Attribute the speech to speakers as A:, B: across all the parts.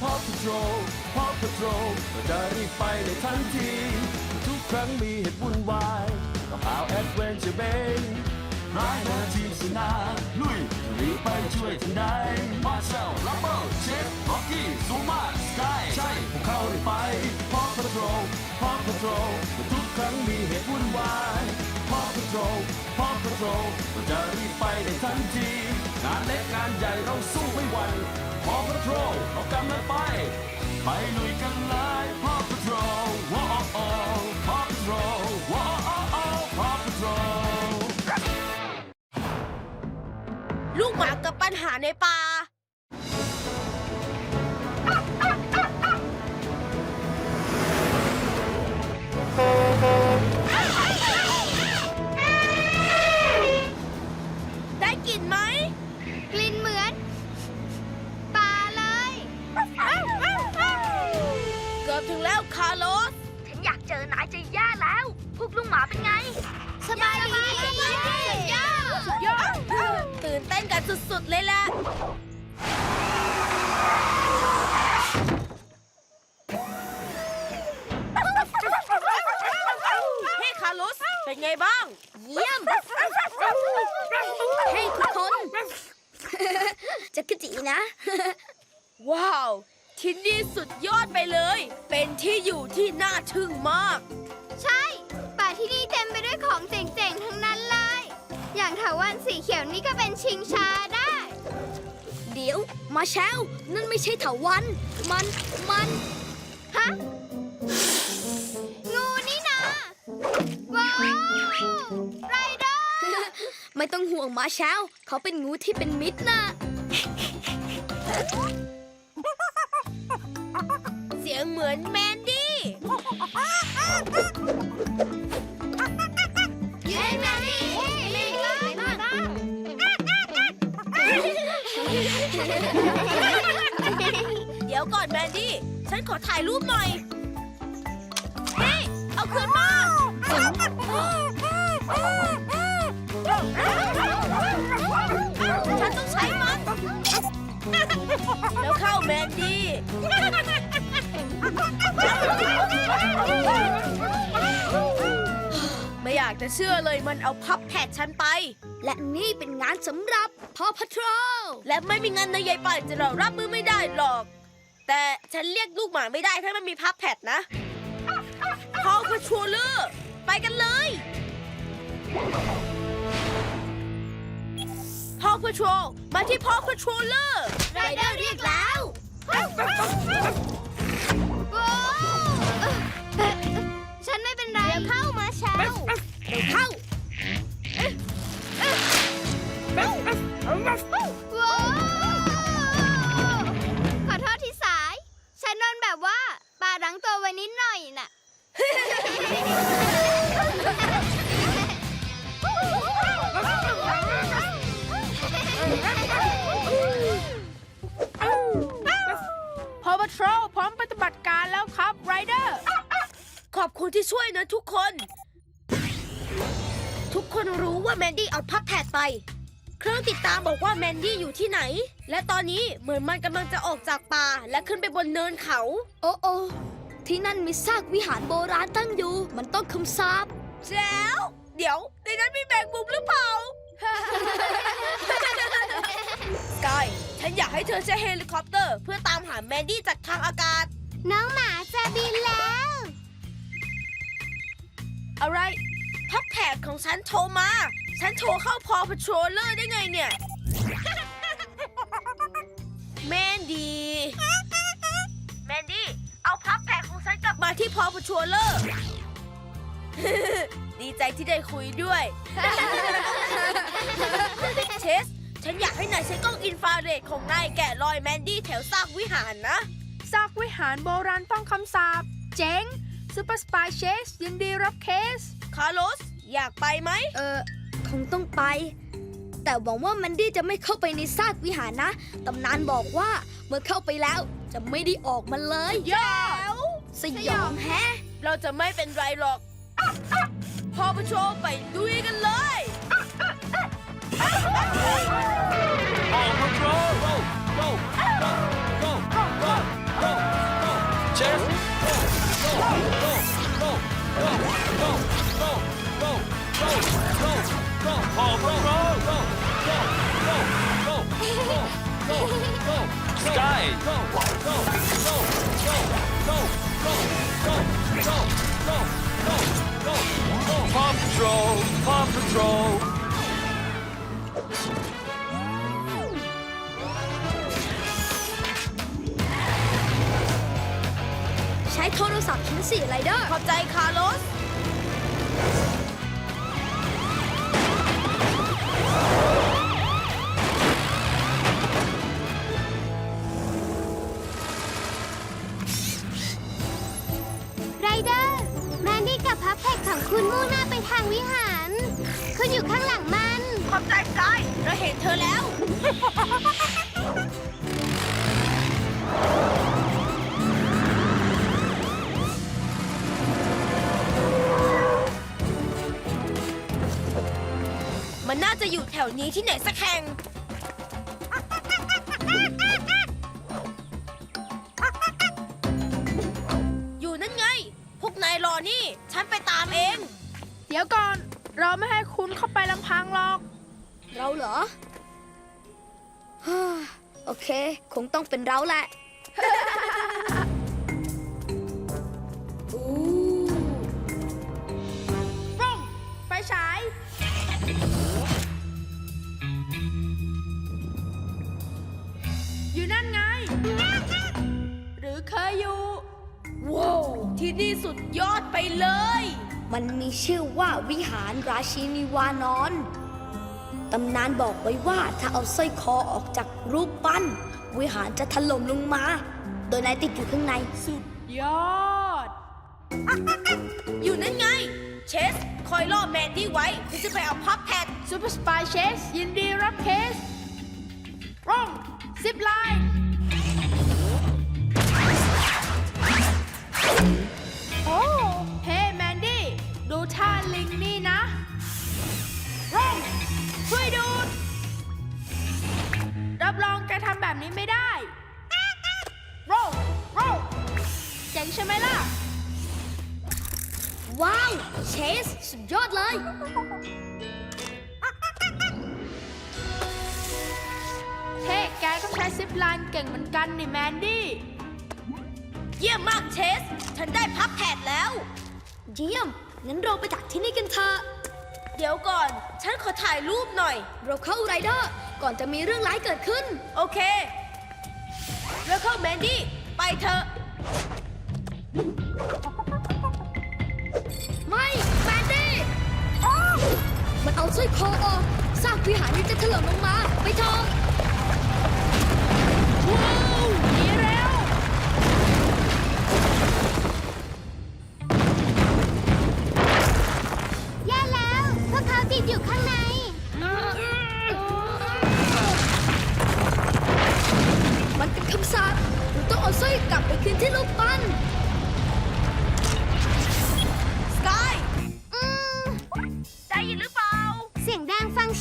A: Paw Patrol Paw Patrol ก็จะรีบไปในทันที ทุกครั้งมีเหตุวุ่นวายกับเอาแอดเวนเจอร์เบนร้ายนาทีมสนาลุยรีบไปช่วยทันใดมาเซลลัมเบอร์เชฟล็อกกี้ซูมาสกายใช่พวกเขารีบไป Paw Patrol Paw Patrol ทุกครั้งมีเหตุวุ่นวาย Paw Patrol Paw Patrol ก็จะรีบไปในทันที งานเล็กงานใหญ่เราสู้ไม่หวั่น Paw Patrol เรากำลังไป ไปลุยกันเลย Paw Patrol ว้าวโอ้ Paw Patrol ว้าวโอ้โอ้ Paw Patrol
B: ลูกหมากับปัญหาในป่า
C: พวกลุงหมาเป็นไง สบายดีสุดยอด
B: สุดยอดตื่นเต้นกันสุดๆเลยแหละเฮ้คาร์ลอสเป็นไงบ้าง
C: เยี่ยม ให้ทุกคน จะกระจีนะ
B: ว้าว ที่นี่สุดยอดไปเลย เป็นที่อยู่ที่น่าทึ่งมาก
C: ใช่ป่า ที่นี่เต็มไปด้วยของเจ๋งๆ ทั้งนั้นเลย อย่างถาวันสีเขียวนี่ก็เป็นชิงชาได้ เดี๋ยว มาแชลนั่นไม่ใช่ถาวัน มัน มัน ฮะ งูนี่นะ ว้าว ไรเดอร์ ไม่ต้องห่วงมาแชลเขาเป็นงูที่เป็นมิตรนะ
B: เสียงเหมือนแมนดี้
C: เย้แมรี่ลิงเลยมาบ้าง
B: เดี๋ยวก่อนแมนดี้ ฉันขอถ่ายรูปหน่อย เฮ้ย เอาคืนมา ฉันต้องใช้มัน แล้วเข้าแมนดี้ากจะเชื่อเลยมันเอาพับแพดฉันไป
C: และนี่เป็นงานสำหรับพอพัทรอล
B: และไม่มีเงินในใหญ่ป่าจะเรารับมือไม่ได้หรอก แต่ฉันเรียกลูกหมาไม่ได้ถ้ามันมีพับแพดนะพอพชัวเลอร์ไปกันเลยพอพชัวมาที่พอพชัวเลอร์
C: ไรเดอร์เรียกแล้วโอ้เอ่อฉันไม่เป็นไรเดี๋ยวเข้ามาแชล
B: เดี๋ยวเข้า
C: ว้าวขอโทษที่สาย ฉันโดนแบบว่าปาดังตัวไว้นิดหน่อยน่ะ
B: พอพทรพร้อมปฏิบัติการแล้วครับไรเดอร์ ขอบคุณที่ช่วยนะทุกคน ทุกคนรู้ว่าแมนดี้เอาพับแพดไป เครื่องติดตามบอกว่าแมนดี้อยู่ที่ไหน และตอนนี้เหมือนมันกำลังจะออกจากป่าและขึ้นไปบนเนินเขา
C: โอ้โอที่นั่นมีซากวิหารโบราณตั้งอยู่ มันต้องคำสาป
B: แล้ว เดี๋ยวในนั้นมีแมงมุมหรือเปล่าสกาย ฉันอยากให้เธอใช้เฮลิคอปเตอร์ เพื่อตามหาแมนดี้จากทางอากาศ
C: น้องหมาจะบินแล้ว
B: อะไร พับแผกของฉันโทรมา ฉันโทรเข้าพอพ t โ o เลอร์ได้ไงเนี่ย แมนดี้แมนดี้ เอาพับแผกของฉันกลับมาที่พอพ t โ o เลอร์ ดีใจที่ได้คุยด้วย เชส ฉันอยากให้นายใช้กล้องอินฟราเรดของนายแกะรอยแมนดี้แถวซากวิหารนะ
D: ซากวิหารโบราณต้องคำสาป เจ๋งซูเปอร์สปายเชสยินดีรับเคส
B: คาร์ลสอยากไปไหม
C: เออคงต้องไป แต่หวังว่าแมันดี้จะไม่เข้าไปในซากวิหารนะ ตำนานบอกว่าเมื่อเข้าไปแล้วจะไม่ได้ออกมาเลย
B: ยาว
C: สยองแฮะ
B: เราจะไม่เป็นไรหรอกพอประโชว์ไปลุยกันเลย
A: Paw Patrol go go go go go เชส go go go go go go go go go go พอ go go go go go go go go go sky go go go go Paw Patrol! Paw Patrol!
C: โทรศัพท์ชิ้นสี่ไรเดอร์
B: ขอบใจคาร์ลอส
C: ไรเดอร์แมนดี้กับพับแพ็กของคุณมุ่งหน้าไปทางวิหาร คุณอยู่ข้างหลังมัน
B: ขอบใจสกายเราเห็นเธอแล้ว มันน่าจะอยู่แถวนี้ที่ไหนสักแห่ง อยู่นั่นไง พวกนายรอนี่ ฉันไปตามเอง
D: เดี๋ยวก่อน เราไม่ให้คุณเข้าไปลำพังหรอก
C: เราเหรอฮ่าโอเค คงต้องเป็นเราแหละ
D: เคยอยู่
B: ว้าวที่นี่สุดยอดไปเลย
C: มันมีชื่อว่าวิหารราชินีวานอนตำนานบอกไว้ว่าถ้าเอาสร้อยคอออกจากรูปปั้น วิหารจะถล่มลงมา โดยนายติดอยู่ข้างใน
D: สุดยอด
B: อยู่นั่นไง เชส คอยล่อแมนดี้ไว้เพื่อจะไปเอาพับแพด
D: ซูเปอร์สปายเชส ยินดีรับเคส เลยเท่แกก็ใช้ซิปไลน์เก่งเหมือนกันนี่แมนดี้
B: เยี่ยมมากเชส ฉันได้พับแพดแล้ว
C: เยี่ยม งั้นเราไปจากที่นี่กันเถอะ
B: เดี๋ยวก่อน ฉันขอถ่ายรูปหน่อย
C: เราเข้าไรเดอร์ ก่อนจะมีเรื่องร้ายเกิดขึ้น
B: โอเคเวลเข้าแมนดี้ ไปเถอะ
C: มันเอาสร้อยคอออกสร้างวิหารนี้จะถล่มลงมา ไปเถอะ
D: ว้าวหนีเร็ว
C: แย่แล้ว พวกเขาติดอยู่ข้างใน มันเป็นคำสาปเราต้องเอาสร้อยกลับไปคืนที่รูปปั้น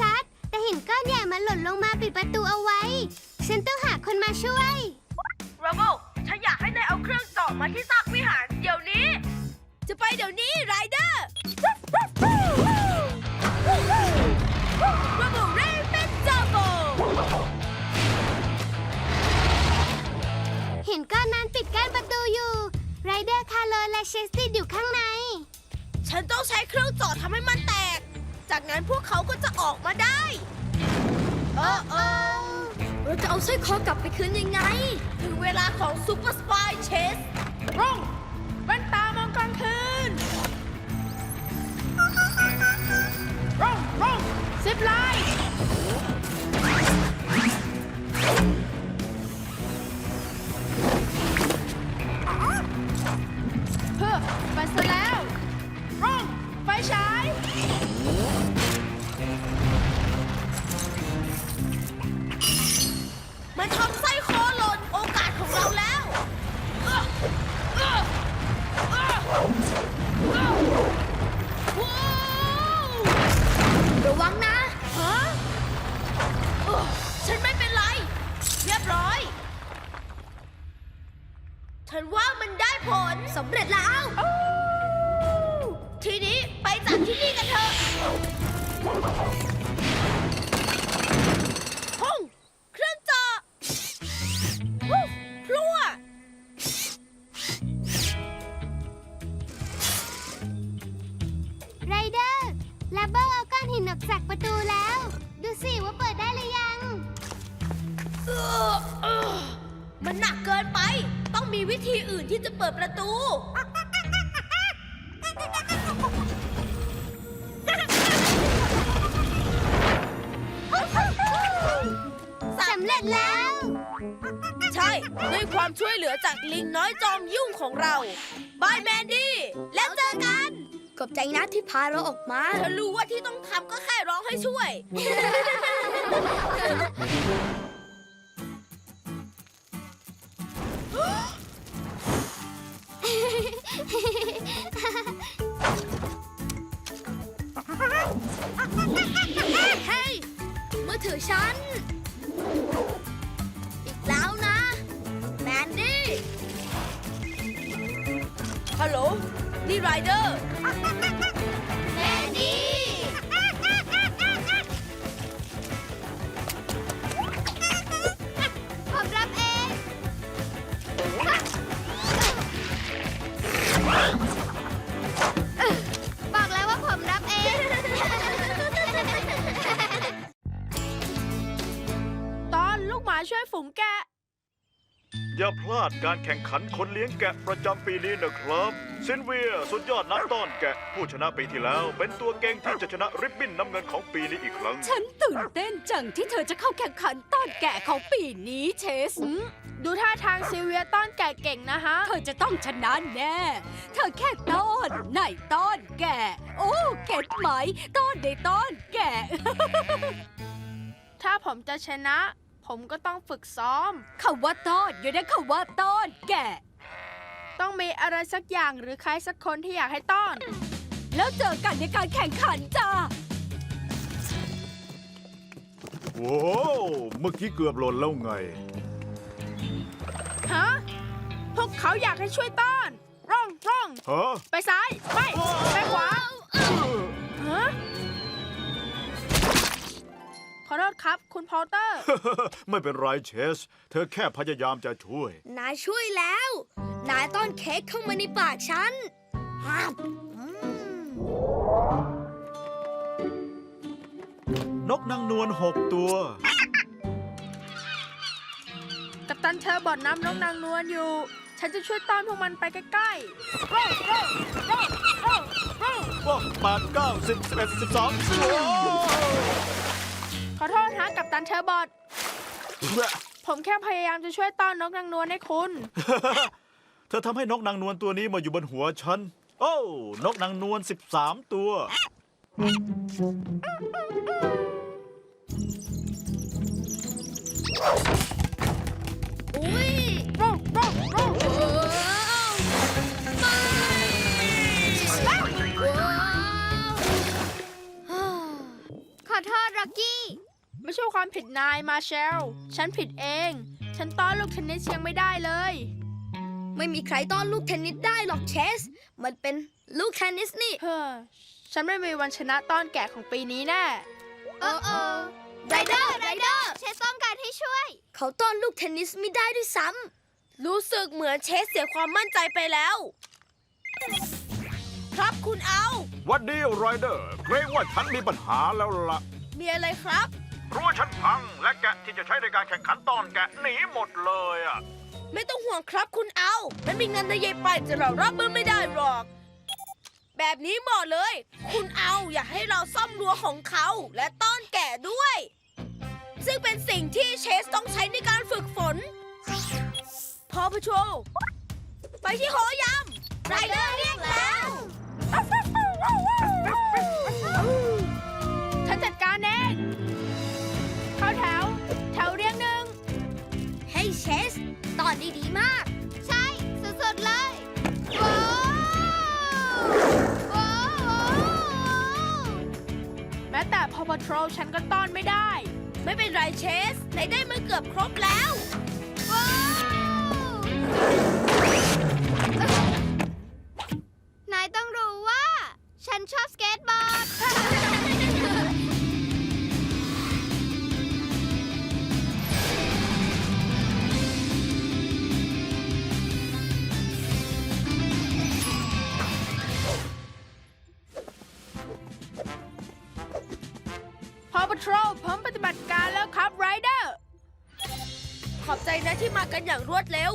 C: ชัด แต่เห็นก้อนใหญ่มันหล่นลงมาปิดประตูเอาไว้ ฉันต้องหาคนมาช่วย
B: r รเบิลฉันอยากให้นายเอาเครื่องเจาะมาที่ซากวิหารเดี๋ยวนี้ จะไปเดี๋ยวนี้ไรเดอร์ r รเบิลเรเป็นจัมโบ
C: เห็นก้อนนั้นปิดกั้นประตูอยู่ ไรเดอร์คาร์โลและเชสติดอยู่ข้างใน
B: ฉันต้องใช้เครื่องเจาะทำให้มันแตก จากนั้นพวกเขาก็จะออกมาได้เออเออ
C: เราจะเอาสร้อยคอกลับไปคืนยังไง
B: ถึงเวลาของซูเปอร์สปายเชส
D: ร่องแว่นตามองกลางคืน ไป
B: จา อ
C: บ
B: ใจนะ
C: ที่พาเราออกมา
B: เธอรู้ว่าที่ต้องทำก็แค่ร้องให้ช่วย
C: เฮ้ยมือถือฉัน อีกแล้วนะแมนดี้
B: ฮัลโหล นี่ไพ
E: ลาดการแข่งขันคนเลี้ยงแกะประจำปีนี้นะครับซินเวียสุดยอดนักต้อนแกะ ผู้ชนะปีที่แล้ว เป็นตัวเก่งที่จะชนะริบบิ้นน้ำเงินของปีนี้อีกครั้ง
F: ฉันตื่นเต้นจังที่เธอจะเข้าแข่งขันต้อนแกะของปีนี้เชส
D: ดูท่าทางซิลเวียต้อนแกะเก่งนะฮะ
F: เธอจะต้องชนะแน่ เธอแค่ต้อนไหนต้อนแกะ โอ้เก็ตไหม ต้อนได้ต้อนแกะ
D: ถ้าผมจะชนะ ผมก็ต้องฝึกซ้อม
F: คำว่าต้อนอยู่ในคำว่าต้อนแกะ
D: ต้องมีอะไรสักอย่างหรือใครสักคนที่อยากให้ต้อน
F: แล้วเจอกันในการแข่งขันจ้า
E: โว้วเมื่อกี้เกือบหล่นแล้วไง
D: ฮะ พวกเขาอยากให้ช่วยต้อน ร่องร่อง
E: ฮะ
D: ไปซ้าย ไป ไปขวา ฮะข อโทษครับ คุณพอลเตอร์
E: ไม่เป็นไรเชส เธอแค่พยายามจะช่วย
C: นายช่วยแล้ว นายต้อนเค้กเข้ามาในปากฉันห้ามอืม
E: นกนางนวลหกตัว
D: กัปตันเธอบอดน้ำนกนางนวลอยู่ ฉันจะช่วยต้อนพวกมันไปใกล้ๆร่องร่องร่องร่องร่อง
E: ว่าแปดเก้าสิบสิบเอ็ดสิบสอง
D: ขอโทษฮะกัปตันเธอบอดผมแค่พยายามจะช่วยต้อนนกนางนวลให้คุณ
E: เธอทำให้นกนางนวลตัวนี้มาอยู่บนหัวฉัน โอ้ นกนางนวลสิบสามตัว
C: อุ้ย
D: ร่องร่องร่อง
C: ว้าวไม่ว้าวขอโทษร็อกกี้
D: ไม่ใช่ความผิดนายมาเชล ฉันผิดเอง ฉันต้อนลูกเทนนิสยังไม่ได้เลย
C: ไม่มีใครต้อนลูกเทนนิสได้หรอกเชส มันเป็นลูกเทนนิสนี่
D: เฮ้อ ฉันไม่มีวันชนะต้อนแกะของปีนี้แน่
C: โอ้โอ้ไรเดอร์ไรเดอร์เชสต้องการให้ช่วย เขาต้อนลูกเทนนิสไม่ได้ด้วยซ้
B: รู้สึกเหมือนเชสเสียความมั่นใจไปแล้ว ครับคุณเอา
E: วันดีไรเดอร์เกรงว่าฉันมีปัญหาแล้วล่ะ
B: มีอะไรครับ
E: รั้วฉันพังและแกะที่จะใช้ในการแข่งขันตอนแกะหนีหมดเลยอะ
B: ไม่ต้องห่วงครับคุณเอามันมีเงินในเยไปจะเรารับมือไม่ได้หรอก แบบนี้เหมาะเลย คุณเอาอยากให้เราซ่อมรั้วของเขาและต้อนแก่ด้วย ซึ่งเป็นสิ่งที่เชสต้องใช้ในการฝึกฝน พอพโชไปที่หอยำไรเดอร์เรียกแล้ว
D: ฉันจัดการเอง เช
C: ส ตอนดีๆมาก ใช่สดๆเลยว้าวว้าว
D: แม้แต่พอ a t โ o l ฉันก็ต้อนไม่ได้
B: ไม่เป็นไรเชสไหนได้มาเกือบครบแล้ว
C: ว้าว
D: นายต้องรู้ว่า ฉันชอบสเก็ตบอร์ด
B: ขอบใจนะที่มากันอย่างรวดเร็ว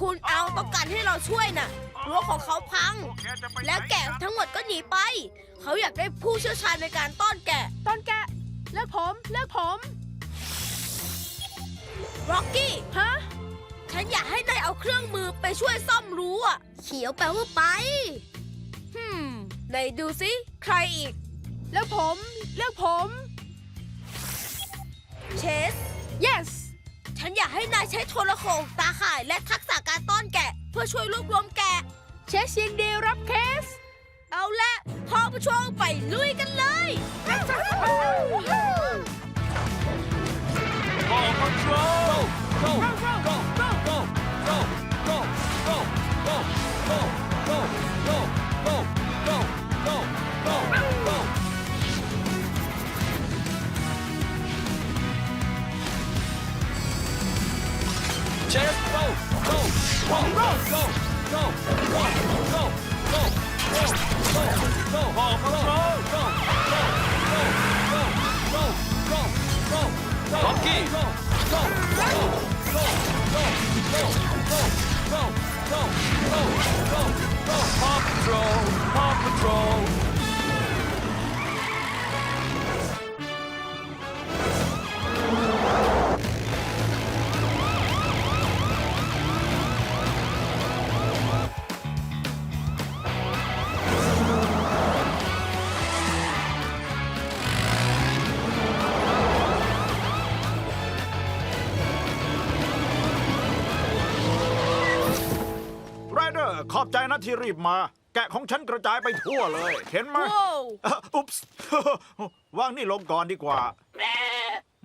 B: คุณเอาต้องการให้เราช่วยน่ะรั้วของเขาพัง แล้วแกะทั้งหมดก็หนีไป เขาอยากได้ผู้เชี่ยวชาญในการต้อนแกะ
D: ตอนแกะ เลือกผม เลือกผม
B: ร็อกกี้
D: ฮะ
B: ฉันอยากให้นายเอาเครื่องมือไปช่วยซ่อมรั้วเขียวแปลว่าไปฮึมไหนดูสิใครอีก
D: เลือกผม เลือกผม
B: เชส
D: yes
B: ฉันอยากให้นายใช้โทรโขงตาข่ายและทักษะการต้อนแกะ เพื่อช่วยรวบรวมแกะ
D: เชสยินดีรับเคส
B: เอาละพอผู้ชมไปลุยกันเลย
A: Paw Patrol go go go go Chance, go, go, go, go, go, go, go.
E: ที่รีบมา แกะของฉันกระจายไปทั่วเลย เห็นไหม
B: ว้าว
E: อะอุ๊ปส์ วางนี่ลงก่อนดีกว่า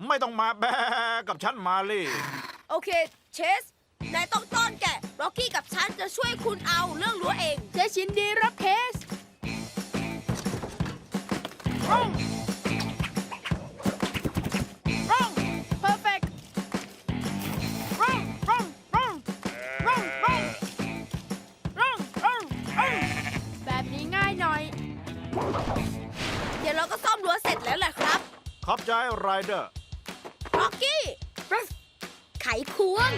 E: ไม่ต้องมาแบกับฉันมาลี่
B: โอเค เชส นายต้องต้อนแกะร็อกกี้กับฉันจะช่วยคุณเอาเรื่องรั้วเอง
D: เชสยินดีรับเคสร่อง
E: ขอบใจไรเดอร์
B: ร็อกกี้ไขควง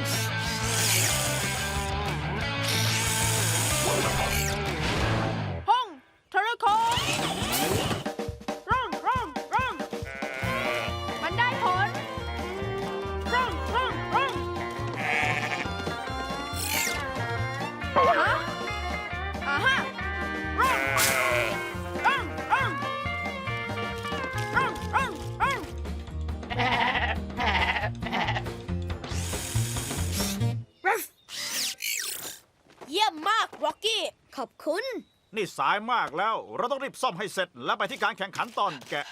E: สายมากแล้ว เราต้องรีบซ่อมให้เสร็จ แล้วไปที่การแข่งขันตอนแกะ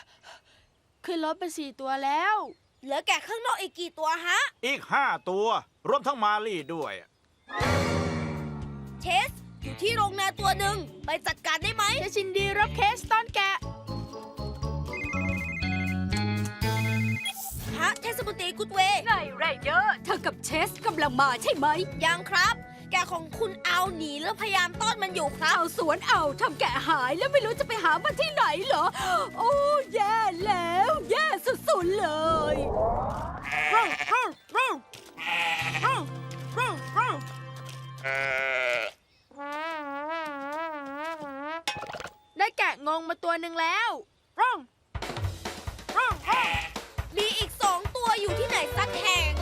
D: ขึ้นรถไปสี่ตัวแล้ว
B: เหลือแกะข้างนอกอีกกี่ตัวฮะ
E: อีกห้าตัว รวมทั้งมาลี่ด้วย
B: เชส อยู่ที่โรงนาตัวหนึ่งไปจัดการได้ไหม
D: เชสยินดีรับเคสตอนแกะ
B: ฮะ เทศมนตรีกุดเวย์
F: ไงไรเดอร์เธอกับเชสกำลังมาใช่ไหม
B: ยังครับ แกะของคุณเอาหนีแล้วพยายามต้อนมันอยู่ครับ
F: เอาสวนเอาทำแกะหายแล้วไม่รู้จะไปหามันที่ไหนเหรอ โอ้แย่แล้ว แย่สุดๆเลย
D: ได้แกะงงมาตัวหนึ่งแล้วร่องร่องร่อง
B: มีอีกสองตัวอยู่ที่ไหนสักแห่ง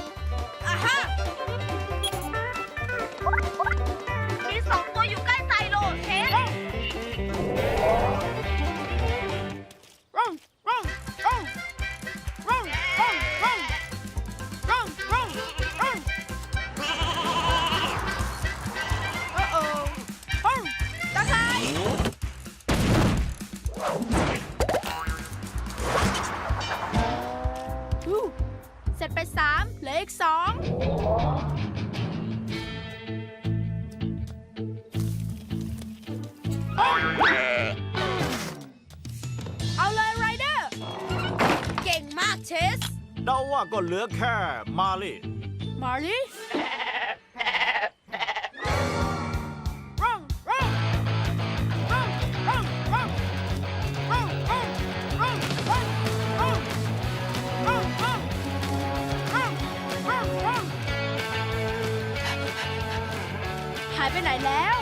D: หลือ
E: แค่มาลี
D: มาลีหายไปไหนแล้ว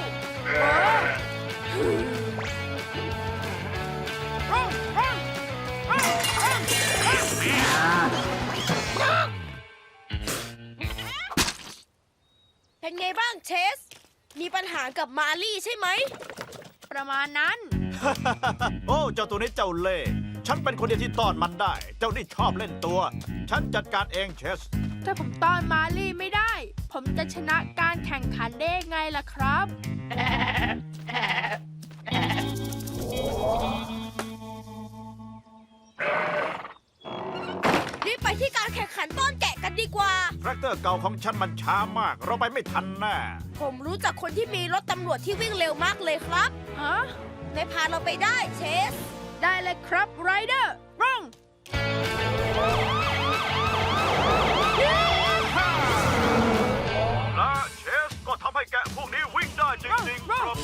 B: เป็นไงบ้างเชส มีปัญหากับมาลี่ใช่ไหม
D: ประมาณนั้น
E: โอ้ เจ้าตัวนี้เจ้าเล่ห์ฉันเป็นคนเดียวที่ต้อนมันได้ เจ้านี่ชอบเล่นตัว ฉันจัดการเองเชส
D: ถ้าผมต้อนมาลี่ไม่ได้ ผมจะชนะการแข่งขันได้ไงล่ะครับ
B: รีบ ดีกว่า
E: แทรกเตอร์เก่าของฉันมันช้ามาก เราไปไม่ทันแน่
B: ผมรู้จักคนที่มีรถตำรวจที่วิ่งเร็วมากเลยครับ
D: ฮะ
B: นายพาเราไปได้เชส
D: ได้เลยครับไรเดอร์ร่อง
E: และเชสก็ทำให้แกะพวกนี้วิ่งได้จริงๆครับ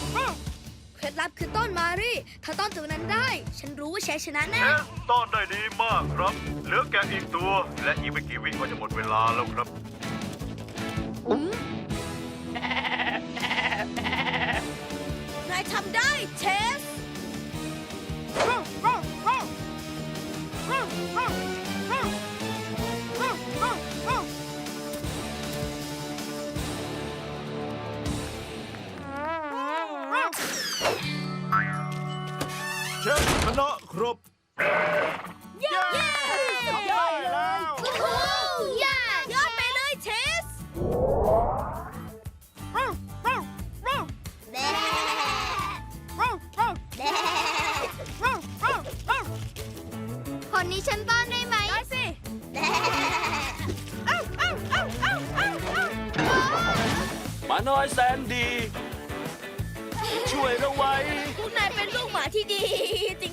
C: เคล็ดลับคือต้นมารี่ ถ้าต้นตัวนั้นได้ ฉันรู้ว่าแชชนะ
E: เช
C: แน่
E: สต้อนได้ดีมากครับ เหลือแกอีกตัว และอีกไม่กี่วิก็จะหมดเวลาแล้วครับ
B: นายทำได้เช
D: ฟ
E: เชฟชนะครับ
C: นนี้ฉันต้อนได้ไหม
D: ได้สิ
C: แด่
D: เอ้าเอ้าเอ้าเอ้าเอ้าเอ้า
A: หมาน้อยแสนดี ช่วยเราไว้
B: พวกนายเป็นลูกหมาที่ดี จ